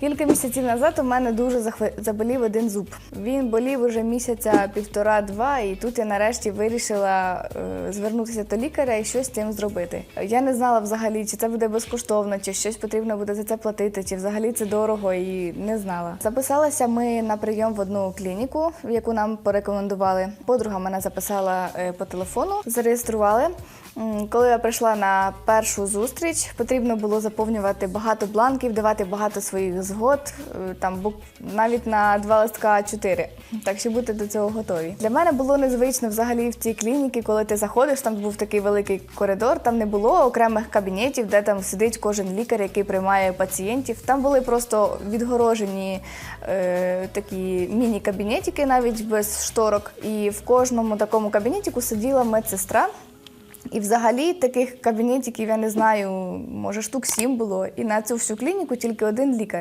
Кілька місяців назад у мене дуже захви- заболів один зуб. Він болів уже місяця півтора-два, і тут я нарешті вирішила е, звернутися до лікаря і щось з цим зробити. Я не знала взагалі, чи це буде безкоштовно, чи щось потрібно буде за це платити, чи взагалі це дорого, і не знала. Записалася ми на прийом в одну клініку, яку нам порекомендували. Подруга мене записала е, по телефону, зареєстрували. Коли я прийшла на першу зустріч, потрібно було заповнювати багато бланків, давати багато своїх згод, е, там навіть на два листка А4. Так що бути до цього готові. Для мене було незвично взагалі в цій клініці, коли ти заходиш, там був такий великий коридор, там не було окремих кабінетів, де там сидить кожен лікар, який приймає пацієнтів. Там були просто відгорожені е, такі міні-кабінетики, навіть без шторок. І в кожному такому кабінетику сиділа медсестра. І взагалі таких кабінетиків я не знаю, може штук сім було. І на цю всю клініку тільки один лікар.